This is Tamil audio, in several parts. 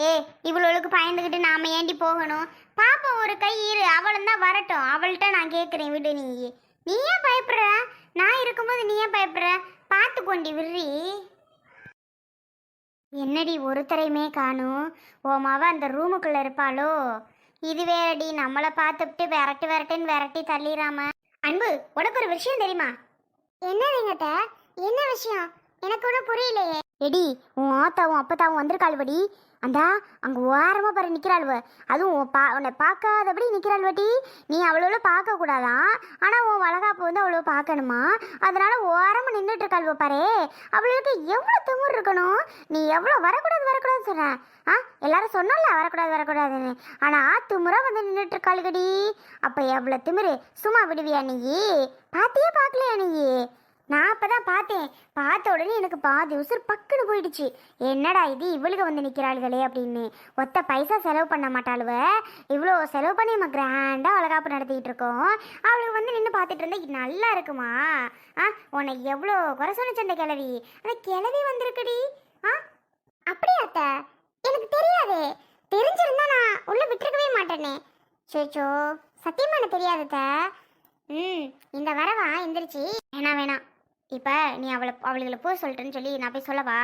ஏ இவளுக்கு பயந்துக்கிட்டு நாம ஏண்டி போகணும்? பாப்போம் ஒரு கை இரு. அவளும் தான் வரட்டும். அவள்கிட்ட நான் கேட்குறேன் விடு நீ நீ ஏன் பயப்படுற? நான் இருக்கும்போது நீ ஏன் பயப்படுற? பார்த்து கொண்டி விடுறி. என்னடி ஒருத்தரையுமே காணும்? ஓ மாவ அந்த ரூமுக்குள்ள இருப்பாளோ? இது வேறடி நம்மளை பார்த்துட்டு விரட்டு விரட்டுன்னு விரட்டி தள்ளிடாம அன்பு உனக்கு ஒரு விஷயம் தெரியுமா? என்னதுங்கட்ட என்ன விஷயம்? எனக்கு ஒன்றும் புரியலையே. எடி உன் ஆத்தாவும் அப்பத்தாவும் வந்திருக்காள்வடி அந்தா அங்கே ஓரமாக பாரு நிற்கிறாள்வ அதுவும் உன் பா உன்னை பார்க்காதபடி நிக்கிறாள்வடி நீ அவ்வளோ பார்க்கக்கூடாதான் ஆனால் உன் வளகாப்பு வந்து அவ்வளோ பார்க்கணுமா? அதனால் ஓரமாக நின்றுட்டு இருக்காள்வ பாரு. அவளுக்கு எவ்வளோ திமுர் இருக்கணும்? நீ எவ்வளோ வரக்கூடாது வரக்கூடாதுன்னு சொல்கிறேன் ஆ எல்லாரும் சொன்னல வரக்கூடாது வரக்கூடாதுன்னு. ஆனால் திமுறாக வந்து நின்றுட்டு இருக்காளுகடி அப்போ எவ்வளோ திமிரு? சும்மா விடுவியா நீ? பார்த்தியே பார்க்கலையா நீ? நான் அப்பதான் பார்த்தேன். பார்த்த உடனே எனக்கு பாதி உசுர் பக்குன்னு போயிடுச்சு. என்னடா இது இவளுக்கு வந்து நிற்கிறாளுகளே அப்படின்னு. ஒத்த பைசா செலவு பண்ண மாட்டாளுவ. இவ்வளோ செலவு பண்ணி நம்ம கிராண்டாக வளகாப்பு நடத்திக்கிட்டு இருக்கோம் அவளுக்கு வந்து நின்று பார்த்துட்டு இருந்தா நல்லா இருக்குமா? ஆ உன்னை எவ்வளோ குறை சொன்னிச்சு அந்த கிளவி அந்த கிளவி வந்திருக்குடி. ஆ அப்படியா அத்த? எனக்கு தெரியாதே. தெரிஞ்சிருந்தா நான் உள்ள விட்டுருக்கவே மாட்டேனே. சேச்சோ சத்தியமா எனக்கு தெரியாது ம் இந்த வரவா எந்திரிச்சு. வேணாம் வேணாம். இப்போ நீ அவளை அவளுகளை போய் சொல்லிட்டேன்னு சொல்லி நான் போய் சொல்லவா?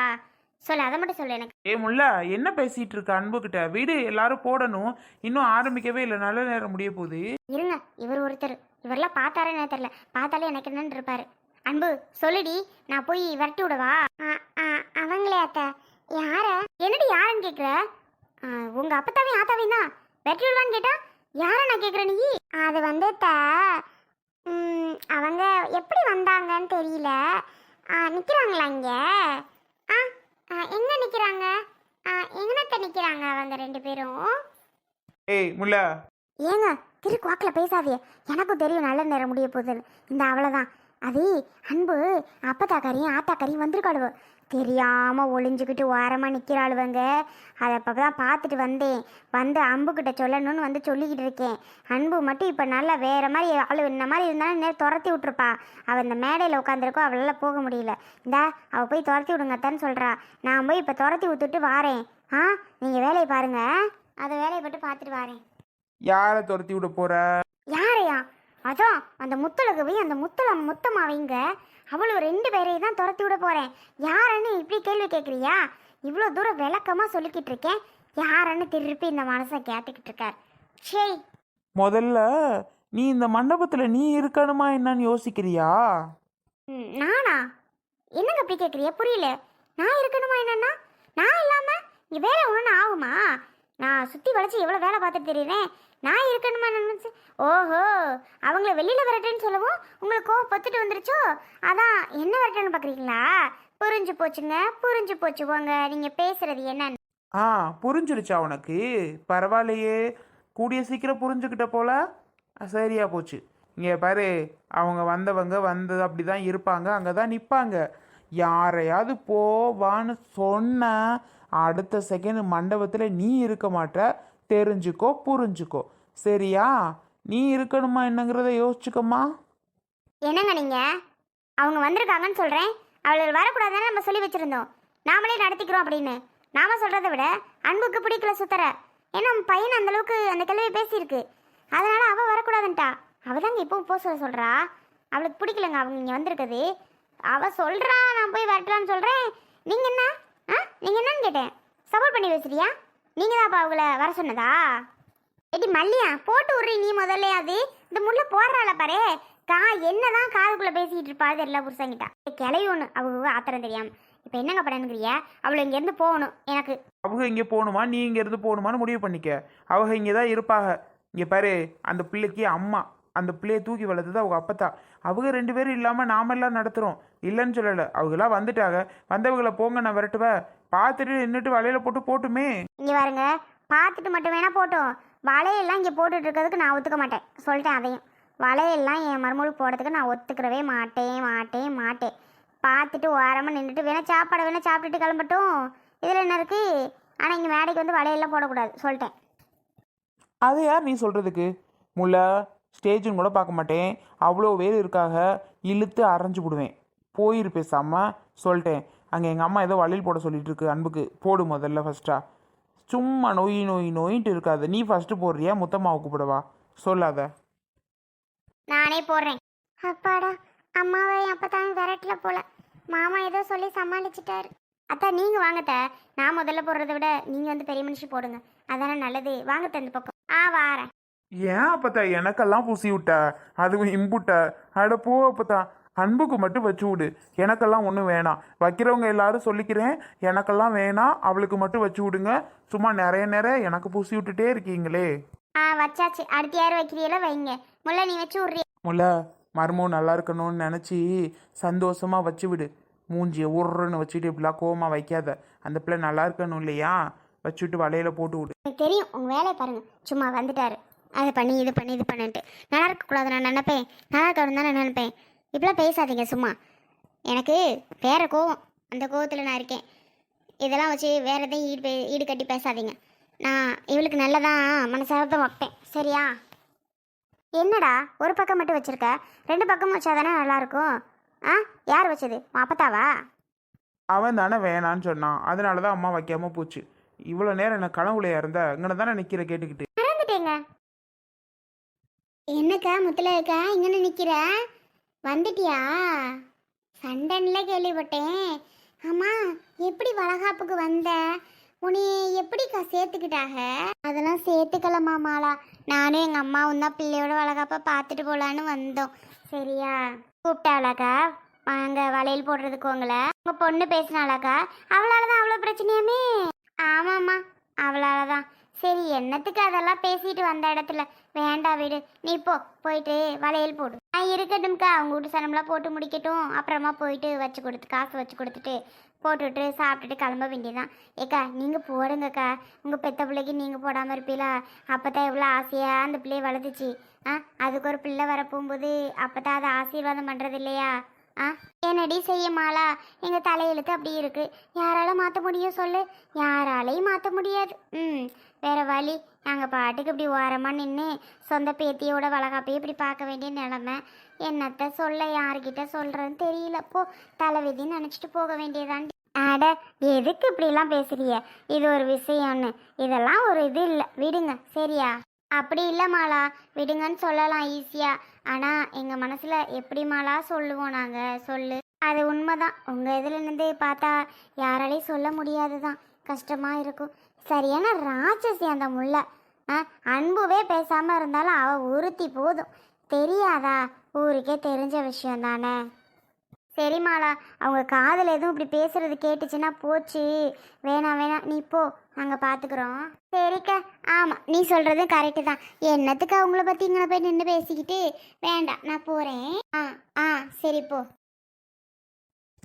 சொல்லு அதை மட்டும் சொல்லு எனக்கு. ஏ முல்லா என்ன பேசிட்டு இருக்க அன்புகிட்ட? வீடு எல்லாரும் போடணும். இன்னும் ஆரம்பிக்கவே இல்லை. நல்ல நேரம் முடிய போகுது. இருங்க இவர் ஒருத்தர். இவரெல்லாம் பார்த்தாரே என்ன தெரியல. பார்த்தாலே எனக்கு என்னன்னு இருப்பாரு. அன்பு சொல்லுடி. நான் போய் விரட்டி விடவா? அவங்களே அத்த. யார? என்னடி யாருன்னு கேக்குற? ஆ, உங்க அப்பத்தாவையும் ஆத்தாவையும் தான் விரட்டி விடுவான்னு கேட்டா யார நான் கேக்குறேன் நீ? அது வந்து அவங்க எப்படி வந்தாங்கன்னு தெரியல. ஆ, நிக்கிறாங்களா இங்க? ஆ எங்க நிக்கிறாங்க? ஆ, எங்கனத்த நிக்கிறாங்க அவங்க ரெண்டு பேரும்? ஏய் முல்லா. ஏங்க திருக்கு வாக்கில் பேசாதே எனக்கும் தெரியும் நல்ல நேரம் முடிய போகுதுன்னு. இந்த அவ்வளோதான் அது அன்பு அப்பத்தாக்காரியும் ஆத்தாக்காரியும் வந்திருக்காளுவ. தெரியாம ஒளிஞ்சுக்கிட்டு ஓரமாக நிற்கிறாளுவங்க அதை இப்போ தான் பார்த்துட்டு வந்தேன். வந்து அம்புக்கிட்ட சொல்லணும்னு வந்து சொல்லிக்கிட்டு இருக்கேன். அன்பு மட்டும் இப்போ நல்லா வேற மாதிரி அவள் இந்த மாதிரி இருந்தாலும் நேரம் துரத்தி விட்டுருப்பா. அவள் இந்த மேடையில் உட்காந்துருக்கோ அவளால் போக முடியல. இந்தா அவள் போய் துரத்தி விடுங்கத்தான்னு சொல்கிறா நான் போய் இப்போ துரத்தி விட்டுட்டு வாரேன். ஆ நீங்கள் வேலையை பாருங்க. அதை வேலையை மட்டும் பார்த்துட்டு வாரேன். யாரை துரத்தி விட போற? யாரையா? அதான் அந்த முத்தலுக்கு போய் அந்த முத்தல முத்தமாவைங்க அவளும் ரெண்டு பேரையும் தான் துரத்தி விட போறேன். யாருன்னு இப்படி கேள்வி கேட்குறியா இவ்வளோ தூரம் விளக்கமாக சொல்லிக்கிட்டு இருக்கேன். யாருன்னு திருப்பி இந்த மனசை கேட்டுக்கிட்டு இருக்கார். ஷேய் முதல்ல நீ இந்த மண்டபத்துல நீ இருக்கணுமா என்னன்னு யோசிக்கிறியா? ம், நானா? என்னங்க அப்படி கேட்குறிய புரியல. நான் இருக்கணுமா என்னன்னா? நான் இல்லாமல் இங்கே வேலை ஒன்று ஆகுமா? நான் சுற்றி வளைச்சி எவ்வளோ வேலை பார்த்துட்டு தெரியுறேன். நான் இருக்கணுமா நினச்சி ஓஹோ அவங்கள வெளியில் வரட்டேன்னு சொல்லவும் உங்களுக்கு கோவம் பத்துட்டு வந்துருச்சோ? அதான் என்ன வரட்டேன்னு பார்க்குறீங்களா புரிஞ்சு போச்சுங்க புரிஞ்சு போச்சு. போங்க நீங்கள் பேசுகிறது என்னன்னு. ஆ புரிஞ்சிருச்சா உனக்கு? பரவாயில்லையே கூடிய சீக்கிரம் புரிஞ்சுக்கிட்ட போல. சரியா போச்சு. இங்கே பாரு அவங்க வந்தவங்க வந்தது அப்படி தான் இருப்பாங்க அங்கே தான் நிற்பாங்க யாரையாவது போவான்னு சொன்னால் சொன்ன அடுத்த செகண்ட் மண்டபத்தில் நீ இருக்க மாட்ட. தெரிஞ்சுக்கோ புரிஞ்சுக்கோ. சரியா? நீ இருக்கணுமா என்னங்கிறத யோசிச்சுக்கோமா என்னங்க நீங்கள் அவங்க வந்திருக்காங்கன்னு சொல்கிறேன் அவள் வரக்கூடாதுன்னு நம்ம சொல்லி வச்சுருந்தோம். நாமளே நடத்திக்கிறோம் அப்படின்னு. நாம சொல்கிறத விட அன்புக்கு பிடிக்கல சுத்தர. ஏன்னா பையன் அந்த அளவுக்கு அந்த கிழவி பேசியிருக்கு. அதனால அவள் வரக்கூடாதுன்ட்டா. அவள் தாங்க இப்பவும் போக சொல்ல சொல்கிறா அவளுக்கு பிடிக்கலங்க அவங்க இங்கே வந்திருக்குது அவள் சொல்கிறா நான் போய் வரட்டலான்னு சொல்கிறேன் நீங்கள் என்ன? ஆ? நீங்கள் என்னன்னு கேட்டேன். சப்போர்ட் பண்ணி பேசுறியா நீங்கள் தான் அவங்கள வர சொன்னதா? எடி மல்லியா போட்டு விட்றி நீ முதல்ல அது. இந்த முள்ள போடுறாள பாரு. கா என்னதான் காதுக்குள்ளே பேசிக்கிட்டு இருப்பா அது எல்லா புருஷங்கிட்ட. கிளவி ஒன்று அவங்க ஆத்திரம் தெரியாம. இப்போ என்னங்க பண்ணணுங்கிறிய அவளை இங்கேருந்து போகணும் எனக்கு. அவங்க இங்கே போகணுமா? நீ இங்கேருந்து போகணுமான்னு முடிவு பண்ணிக்க. அவங்க இங்கே தான் இருப்பாங்க இங்கே பாரு அந்த பிள்ளைக்கு அம்மா. அந்த பிள்ளையை தூக்கி வளர்த்தது அவங்க அப்பத்தா அவங்க ரெண்டு பேரும் இல்லாமல் நாமெல்லாம் நடத்துகிறோம் இல்லைன்னு சொல்லலை. அவங்களாம் வந்துட்டாங்க. வந்தவங்கள போங்க நான் விரட்டுவேன் பார்த்துட்டு நின்றுட்டு வலையில போட்டு போட்டுமே. இங்கே பாருங்க. பார்த்துட்டு மட்டும் வேணா போட்டோம். வலையெல்லாம் இங்கே போட்டுட்டு இருக்கிறதுக்கு நான் ஒத்துக்க மாட்டேன். சொல்லிட்டேன் அதையும். வலையெல்லாம் என் மருமகளுக்கு போடுறதுக்கு நான் ஒத்துக்கிறவே மாட்டேன் மாட்டேன் மாட்டேன். பார்த்துட்டு ஓரமாக நின்றுட்டு வேணா சாப்பாடை வேணா சாப்பிட்டுட்டு கிளம்பட்டும். இதில் என்ன இருக்குது ஆனால் இங்கே மேடைக்கு வந்து வலையெல்லாம் போடக்கூடாது. சொல்லிட்டேன். அது யார் நீ சொல்கிறதுக்கு முல்லை ஸ்டேஜுன்னு கூட பார்க்க மாட்டேன். அவ்வளோ பேர் இருக்காக. இழுத்து அரைஞ்சு விடுவேன். போயிரு பேசாம சொல்லிட்டேன். அங்கே எங்கள் அம்மா ஏதோ வழியில் போட சொல்லிட்டு இருக்கு அன்புக்கு. போடு முதல்ல ஃபஸ்ட்டா சும்மா நோய் நோய் நோயின்ட்டு இருக்காது. நீ ஃபஸ்ட்டு போடுறியா? முத்தம்மாவை கூப்பிடவா? சொல்லாத. நானே போடுறேன். அப்பாடா அம்மாவை அப்பதான் விரட்டல போல. மாமா ஏதோ சொல்லி சமாளிச்சிட்டாரு. அத்தா நீங்கள் வாங்கத்த நான் முதல்ல போடுறத விட நீங்கள் வந்து பெரிய மனுஷி போடுங்க. அதானே நல்லது. வாங்கத்த இந்த பக்கம். ஆ வாரேன். ஏன் அப்பத்தா எனக்கெல்லாம் பூசி விட்ட? அதுவும் இம்புட்ட. அட போ அப்பத்தா. அன்புக்கு மட்டும் வச்சு விடு. எனக்கெல்லாம் ஒன்றும் வேணாம். வைக்கிறவங்க எல்லாரும் சொல்லிக்கிறேன். எனக்கெல்லாம் வேணாம். அவளுக்கு மட்டும் வச்சு விடுங்க. சும்மா நிறைய நிறைய எனக்கு பூசி விட்டுட்டே இருக்கீங்களே. ஆ வச்சாச்சு. அடுத்த யார் வைக்கிறீங்களோ வைங்க. முல்லை நீ வச்சு விட்றிய முல்ல மர்மம் நல்லா இருக்கணும்னு நினச்சி சந்தோஷமா வச்சு விடு. மூஞ்சியை உருன்னு வச்சுட்டு இப்படிலாம் கோவமா வைக்காத. அந்த பிள்ளை நல்லா இருக்கணும் இல்லையா? வச்சுட்டு வலையில போட்டு விடு. எனக்கு தெரியும். உங்க வேலையை பாருங்க. சும்மா வந்துட்டாரு. அதை பண்ணி இது பண்ணி இது பண்ணிட்டு நல்லா இருக்கக்கூடாது நான் நினைப்பேன். நல்லா இருக்கணும் தான் நான் நினைப்பேன். இப்படிலாம் பேசாதீங்க சும்மா. எனக்கு வேற கோவம். அந்த கோவத்தில் நான் இருக்கேன். இதெல்லாம் வச்சு வேற எதையும் ஈடு பே- ஈடு கட்டி பேசாதீங்க. நான் இவளுக்கு நல்லதான் மனசார்த்தம் வைப்பேன். சரியா? என்னடா? ஒரு பக்கம் மட்டும் வச்சுருக்க. ரெண்டு பக்கம் வச்சாதானே நல்லாயிருக்கும்? ஆ? யார் வச்சது? அப்பத்தாவா? அவன் தானே வேணான்னு சொன்னான். அதனால தான் அம்மா வைக்காமல் போச்சு. இவ்வளோ நேரம் என்ன கனவுலையா இருந்தா இங்கே தானே நிற்கிற கேட்டுக்கிட்டு. என்னக்கா முத்துலக்கா இங்கே நிற்கிற வந்துட்டியா? சண்டன்ல கேள்விப்பட்டேன். ஆமா எப்படி வளகாப்புக்கு வந்த? உன்னை எப்படிக்கா சேர்த்துக்கிட்டாக? அதெல்லாம் சேர்த்துக்கலமா மாலா. நானும் எங்கள் அம்மாவும் தான் பிள்ளையோட வளகாப்பை பார்த்துட்டு போகலான்னு வந்தோம். சரியா? கூப்பிட்டாளாக்கா? வாங்க வளையல் போடுறதுக்கு உங்களை. உங்கள் பொண்ணு பேசினாளாக்கா? அவளால தான் அவ்வளோ பிரச்சனையாமே? ஆமாம்மா அவளால தான் சரி என்னத்துக்கு அதெல்லாம் பேசிட்டு வந்த இடத்துல? வேண்டாம் விடு. நீ போ போயிட்டு வளையல் போடு. நான் இருக்கட்டும்க்கா. அவங்க வீட்டு சனம்லாம் போட்டு முடிக்கட்டும். அப்புறமா போயிட்டு வச்சு கொடுத்து காசு வச்சு கொடுத்துட்டு போட்டுட்டு சாப்பிட்டுட்டு கிளம்ப வேண்டியதான் ஏக்கா நீங்கள் போடுங்கக்கா. உங்கள் பெத்த பிள்ளைக்கு நீங்கள் போடாமல் இருப்பீங்களா அப்போ தான் எவ்வளோ ஆசையாக அந்த பிள்ளையை வளர்த்துச்சு. ஆ அதுக்கு ஒரு பிள்ளை வர போகும்போது அப்போ தான் அதை ஆசீர்வாதம் பண்ணுறது இல்லையா? ஆ என்னடி செய்யமாளா எங்கள் தலையெழுத்து அப்படி இருக்குது யாரால மாற்ற முடியும் சொல்லு. யாராலையும் மாற்ற முடியாது. ம் வேற வழி. நாங்கள் பாட்டுக்கு இப்படி ஓரமாக நின்று சொந்த பேத்தியோட வளகாப்பையே இப்படி பார்க்க வேண்டிய நிலமை. என்னத்த சொல்ல யார்கிட்ட சொல்கிறேன்னு தெரியல. போ தலைவிதின்னு நினச்சிட்டு போக வேண்டியதான் அட எதுக்கு இப்படிலாம் பேசுறிய? இது ஒரு விஷயம்னு. இதெல்லாம் ஒரு இது இல்லை. விடுங்க. சரியா? அப்படி இல்லை மாலா. விடுங்கன்னு சொல்லலாம் ஈஸியாக ஆனால் எங்கள் மனசில் எப்படிமாலாம் சொல்லுவோம் நாங்கள் சொல்லு. அது உண்மைதான். உங்கள் இதில் பார்த்தா யாராலையும் சொல்ல முடியாது தான் கஷ்டமாக இருக்கும். சரியான ராட்சசி அந்த முல்லை ஆ அன்புவே பேசாமல் இருந்தாலும் அவள் உறுத்தி போதும். தெரியாதா? ஊருக்கே தெரிஞ்ச விஷயம் தானே சரி மாலா அவங்க காதில் எதுவும் இப்படி பேசுறது கேட்டுச்சுன்னா போச்சு. வேணாம் வேணாம் நீ போ நாங்கள் பார்த்துக்குறோம் சரிக்கா ஆமாம் நீ சொல்கிறது கரெக்டு தான். என்னத்துக்கு அவங்கள பற்றி இங்கே போய் நின்று பேசிக்கிட்டு? வேண்டாம் நான் போகிறேன் ஆ ஆ சரி போ.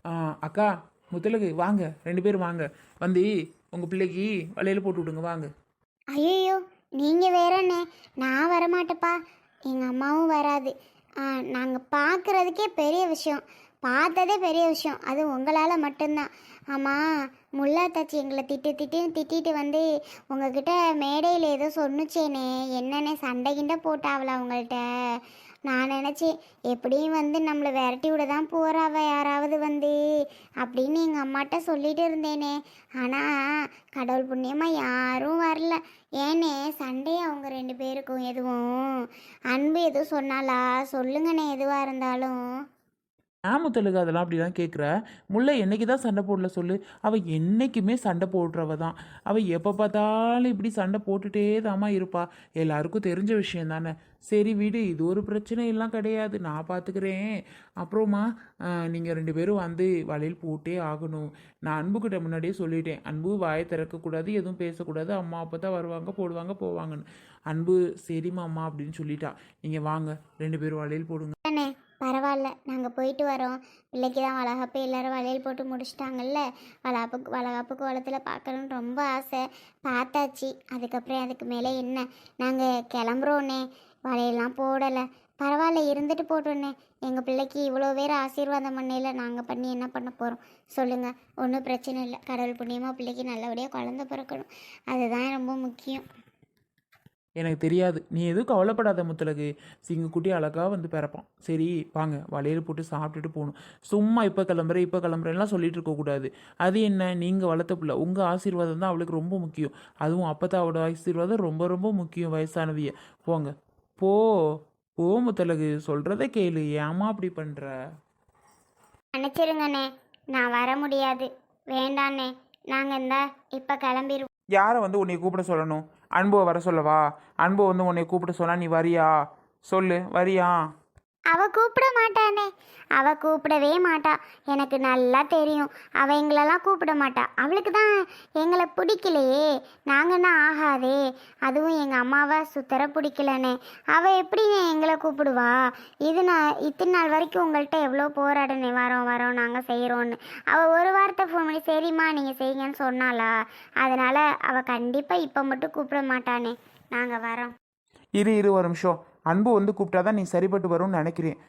ஆ அக்கா முத்தலகு வாங்க ரெண்டு பேரும் வாங்க. வந்து உங்கள் பிள்ளைக்கு வலையில போட்டு விடுங்க வாங்க. ஐயோ நீங்கள் வேறண்ணே நான் வரமாட்டேப்பா. எங்கள் அம்மாவும் வராது. நாங்கள் பார்க்குறதுக்கே பெரிய விஷயம். பார்த்ததே பெரிய விஷயம். அது உங்களால் மட்டும்தான். ஆமாம் முல்லா தாச்சி எங்களை திட்டு திட்டுன்னு திட்டிட்டு வந்து உங்ககிட்ட மேடையில் ஏதோ சொன்னுச்சேனே. என்னென்ன சண்டை கிண்ட போட்டாவல அவங்கள்ட்ட நான் நினச்சேன் எப்படியும் வந்து நம்மளை விரட்டி விட தான் போகிறாவ யாராவது வந்து அப்படின்னு எங்கள் அம்மாட்ட சொல்லிட்டு இருந்தேனே. ஆனால் கடவுள் புண்ணியமாக யாரும் வரல. ஏனே சண்டே அவங்க ரெண்டு பேருக்கும் எதுவும் அன்பு எதுவும் சொன்னாலா சொல்லுங்கண்ணே எதுவாக இருந்தாலும். ஏன் முத்தலுக்கு அதெல்லாம் அப்படிலாம் கேட்குற முல்லை என்னைக்கு தான் சண்டை போடல சொல்லு. அவள் என்றைக்குமே சண்டை போடுறவ தான். அவள் எப்போ பார்த்தாலும் இப்படி சண்டை போட்டுட்டே தாம்மா இருப்பா. எல்லாருக்கும் தெரிஞ்ச விஷயம் தானே. சரி வீடு இது ஒரு பிரச்சனை எல்லாம் கிடையாது. நான் பார்த்துக்கிறேன் அப்புறமா நீங்கள் ரெண்டு பேரும் வந்து வளையல் போட்டே ஆகணும். நான் அன்புக்கிட்ட முன்னாடியே சொல்லிட்டேன். அன்பு வாயை திறக்கக்கூடாது எதுவும் பேசக்கூடாது. அம்மா அப்போ தான் வருவாங்க போடுவாங்க போவாங்கன்னு. அன்பு சரிம்மா அம்மா அப்படின்னு சொல்லிட்டா. நீங்கள் வாங்க ரெண்டு பேரும் வளையல் போடுங்க. பரவாயில்ல நாங்கள் போயிட்டு வரோம். பிள்ளைக்கு தான் வளகாப்பு எல்லாரும் வளையல் போட்டு முடிச்சிட்டாங்கல்ல. வளகாப்புக்கு வளகாப்பு கோலத்தில் பார்க்கணுன்னு ரொம்ப ஆசை. பார்த்தாச்சு. அதுக்கப்புறம் அதுக்கு மேலே என்ன? நாங்கள் கிளம்புறோன்னே வளையெல்லாம் போடலை. பரவாயில்ல இருந்துட்டு போட்டோன்னே எங்கள் பிள்ளைக்கு இவ்வளோ பேர் ஆசீர்வாதம் பண்ணையில் நாங்கள் பண்ணி என்ன பண்ண போகிறோம் சொல்லுங்கள் ஒன்றும் பிரச்சனை இல்லை. கடவுள் புண்ணியமாக பிள்ளைக்கு நல்லபடியாக குழந்த பிறக்கணும். அதுதான் ரொம்ப முக்கியம். எனக்கு தெரியாது. நீ எதுவும் கவலைப்படாத முத்தலகு. சிங்கக்குட்டி அழகாக வந்து பிறப்பான். சரி வாங்க. வளையல் போட்டு சாப்பிட்டுட்டு போகணும். சும்மா இப்போ கிளம்புறேன் இப்போ கிளம்புறேன்லாம் சொல்லிட்டு இருக்கக்கூடாது அது என்ன? நீங்கள் வளர்த்த பிள்ளை. உங்கள் ஆசீர்வாதம் தான் அவளுக்கு ரொம்ப முக்கியம். அதுவும் அப்பத்தாவோட ஆசீர்வாதம் ரொம்ப ரொம்ப முக்கியம் வயசானவிய. போங்க. போ. போ முத்தலகு. சொல்கிறத கேளு. ஏமா அப்படி பண்ணுற மன்னிச்சிருங்கண்ணே. நான் வர முடியாது. வேண்டாண்ணே. நாங்கள் இந்த இப்போ கிளம்பிடுவோம் யாரை வந்து உன்னை கூப்பிட சொல்லணும்? அன்புவை வர சொல்லவா? அன்பு வந்து உன்னை கூப்பிட சொன்னால் நீ வரியா? சொல்லு வரியா? அவ கூப்பிட மாட்டானே. அவ கூப்பிடவே மாட்டா. எனக்கு நல்லா தெரியும். அவ எங்களெல்லாம் கூப்பிட மாட்டா. அவளுக்கு தான் எங்களை பிடிக்கலையே. நாங்கன்னா ஆகாதே? அதுவும் எங்கள் அம்மாவை சுத்தர பிடிக்கலனே. அவள் எப்படிங்க எங்களை கூப்பிடுவா? இது நான் இத்தனை நாள் வரைக்கும் உங்கள்கிட்ட எவ்வளோ போராடனே வரோம் வரோம் நாங்கள் செய்கிறோன்னு அவள் ஒரு வாரத்தை ஃபோன் பண்ணி சரிம்மா நீங்கள் செய்யுங்கன்னு சொன்னாளா? அதனால் அவள் கண்டிப்பாக இப்போ மட்டும் கூப்பிட மாட்டானே. நாங்கள் வரோம். இரு இரு ஒரு நிமிஷம். அன்பு வந்து கூப்பிட்டாதான் நீ சரிப்பட்டு வரும்னு நினைக்கிறேன்.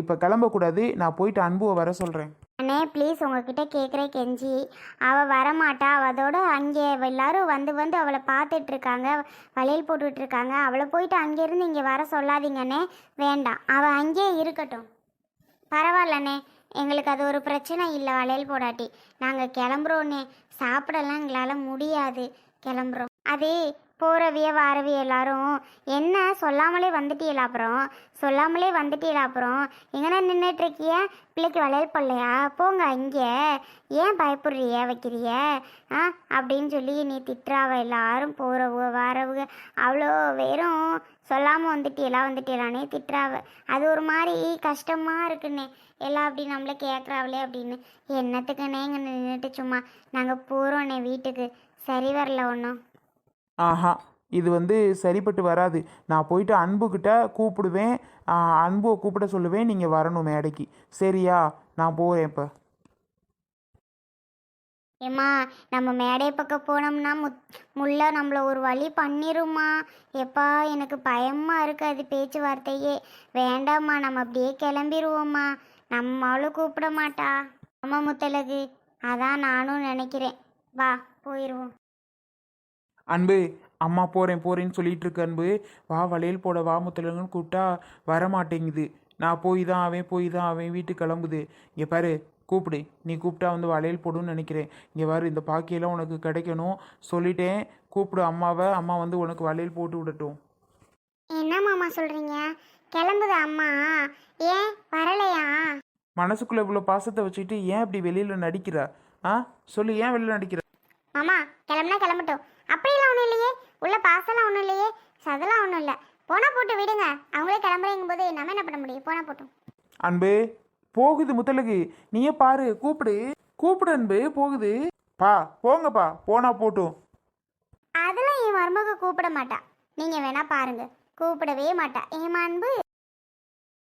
இப்போ கிளம்பக்கூடாது. நான் போயிட்டு அன்புவை வர சொல்கிறேன் அண்ணே ப்ளீஸ் உங்ககிட்ட கேட்குற கெஞ்சி. அவள் வரமாட்டா. அதோட அங்கே எல்லாரும் வந்து வந்து அவளை பார்த்துட்டு இருக்காங்க வளையல் போட்டுட்ருக்காங்க. அவளை போயிட்டு அங்கேருந்து இங்கே வர சொல்லாதீங்கண்ணே வேண்டாம். அவள் அங்கேயே இருக்கட்டும். பரவாயில்லண்ணே. எங்களுக்கு அது ஒரு பிரச்சனை இல்லை வளையல் போடாட்டி. நாங்கள் கிளம்புறோண்ணே. சாப்பிடலாம் எங்களால் முடியாது. கிளம்புறோம். அது போகிறவிய வாரவிய எல்லாரும். என்ன? சொல்லாமலே வந்துட்டீங்களா அப்புறம்? சொல்லாமலே வந்துட்டீங்களா அப்புறம்? எங்கன்னா நின்றுட்டுருக்கிய பிள்ளைக்கு வளையல் போடலையா? போங்க இங்கே. ஏன் பயப்படுறிய? வைக்கிறிய? ஆ அப்படின்னு சொல்லி நீ திட்டுறாவ. எல்லாரும் போகிறவங்க வாரவுக. அவ்வளோ வெறும் சொல்லாமல் வந்துட்டீங்களா வந்துட்டீங்களானே திட்டுறாவ. அது ஒரு மாதிரி கஷ்டமாக இருக்குண்ணே. எல்லாம் அப்படி நம்மளை கேட்குறாவளே அப்படின்னு. என்னத்துக்குண்ணே இங்கே நின்றுட்டு சும்மா நாங்கள் போகிறோண்ணே வீட்டுக்கு. சரி வரல ஒன்றும் ஆஹா இது வந்து சரிப்பட்டு வராது. நான் போயிட்டு அன்புக்கிட்ட கூப்பிடுவேன். அன்புவை கூப்பிட சொல்லுவேன். நீங்கள் வரணும் மேடைக்கு சரியா நான் போகிறேன் இப்போ. ஏம்மா நம்ம மேடை பக்கம் போனோம்னா முத் முல்லை நம்மளை ஒரு வழி பண்ணிருமா எப்பா எனக்கு பயமாக இருக்கு அது பேச்சுவார்த்தையே. வேண்டாம்மா நம்ம அப்படியே கிளம்பிடுவோம்மா நம்மளும் கூப்பிட மாட்டா. அம்மா முத்தலகு அதான் நானும் நினைக்கிறேன். வா போயிடுவோம் அன்பு அம்மா போகிறேன் போகிறேன்னு சொல்லிட்டு இருக்கு அன்பு வா வளையல் போட வா முத்தலங்கன்னு கூப்பிட்டா வர மாட்டேங்குது நான் போய் தான் அவன் போய் தான் அவன் வீட்டுக்கு கிளம்புது. இங்கே பாரு கூப்பிடு. நீ கூப்பிட்டா வந்து வளையல் போடுன்னு நினைக்கிறேன். இங்கே பாரு இந்த பாக்கியெல்லாம் உனக்கு கிடைக்கணும். சொல்லிட்டேன். கூப்பிடு அம்மாவை. அம்மா வந்து உனக்கு வளையல் போட்டு விடட்டும். என்ன மாமா சொல்கிறீங்க கிளம்புது அம்மா. ஏன்? வரலையா? மனசுக்குள்ளே இவ்வளோ பாசத்தை வச்சுக்கிட்டு ஏன் இப்படி வெளியில் நடிக்கிற? ஆ? சொல்லு ஏன் வெளியில் நடிக்கிற? மாமா கிளம்புனா கிளம்பட்டும். அப்படியெல்லாம் ஒன்றும் இல்லையே. உள்ள பாசெல்லாம் ஒன்றும் இல்லையே. அதெல்லாம் ஒன்றும் இல்லை. போனால் போட்டு விடுங்க. அவங்களே கிளம்புறேங்கும் போது நம்ம என்ன பண்ண முடியும்? போனால் போட்டும். அன்பு போகுது முத்தலகு. நீயே பாரு கூப்பிடு. கூப்பிடு அன்பு போகுது. பா போங்கப்பா. போனா போட்டும். அதெல்லாம் என் மருமக கூப்பிட மாட்டா. நீங்கள் வேணா பாருங்க. கூப்பிடவே மாட்டா. ஏன் அன்பு?